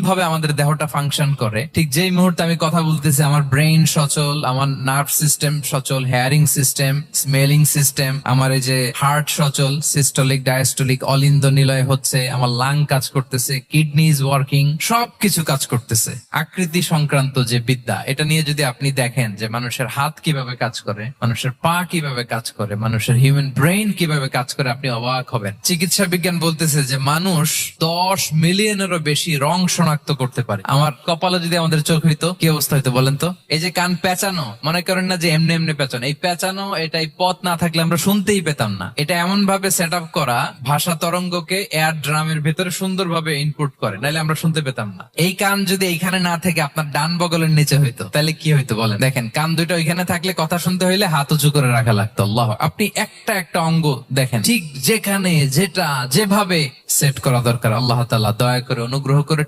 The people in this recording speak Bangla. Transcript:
ভাবে আমাদের দেহটা ফাংশন করে। ঠিক যেই মুহূর্তে আমি কথা বলতেছি, আমার ব্রেইন সচল, আমার নার্ভ সিস্টেম সচল হেয়ারিং সিস্টেম স্মেলিং সিস্টেম আমার এই যে হার্ট সচল সিস্টোলিক ডায়াস্টোলিক অলিন্দ নিলয় হচ্ছে, আমার লাং কাজ করতেছে কিডনি ইজ ওয়ার্কিং সবকিছু কাজ করতেছে। আকৃতি সংক্রান্ত যে বিদ্যা, এটা নিয়ে যদি আপনি দেখেন যে মানুষের হাত কীভাবে কাজ করে, মানুষের পা কীভাবে কাজ করে, মানুষের হিউম্যান ব্রেইন কীভাবে কাজ করে, আপনি অবাক হবেন। চিকিৎসা বিজ্ঞান বলতেছে যে মানুষ দশ মিলিয়নেরও বেশি রং শনাক্ত করতে পারে। আমার কপালে যদি আমাদের চোখ হইতো, কি অবস্থা হইতো বলেন তো? এই যে কান পেঁচানো, মনে করেন না যে এমনি এমনি পেঁচানো। এই পেঁচানো, এটা এই পথ না থাকলে আমরা শুনতেই পেতাম না। এটা এমন ভাবে সেট আপ করা, ভাষা তরঙ্গকে এয়ার ড্রামের ভেতরে সুন্দরভাবে ইনপুট করে, নাহলে আমরা শুনতে পেতাম না। এই কান যদি এইখানে না থেকে আপনার ডান বগলের নিচে হইতো, তাহলে কি হইতো বলেন? দেখেন, কান দুইটা ওইখানে থাকলে কথা শুনতে হইলে হাত উঁচু করে রাখা লাগতো, আল্লাহ। আপনি একটা একটা অঙ্গ দেখেন, ঠিক যেখানে, যেটা, যেভাবে সেট করা দরকার, আল্লাহ তাআলা দয়া করে, অনুগ্রহ করে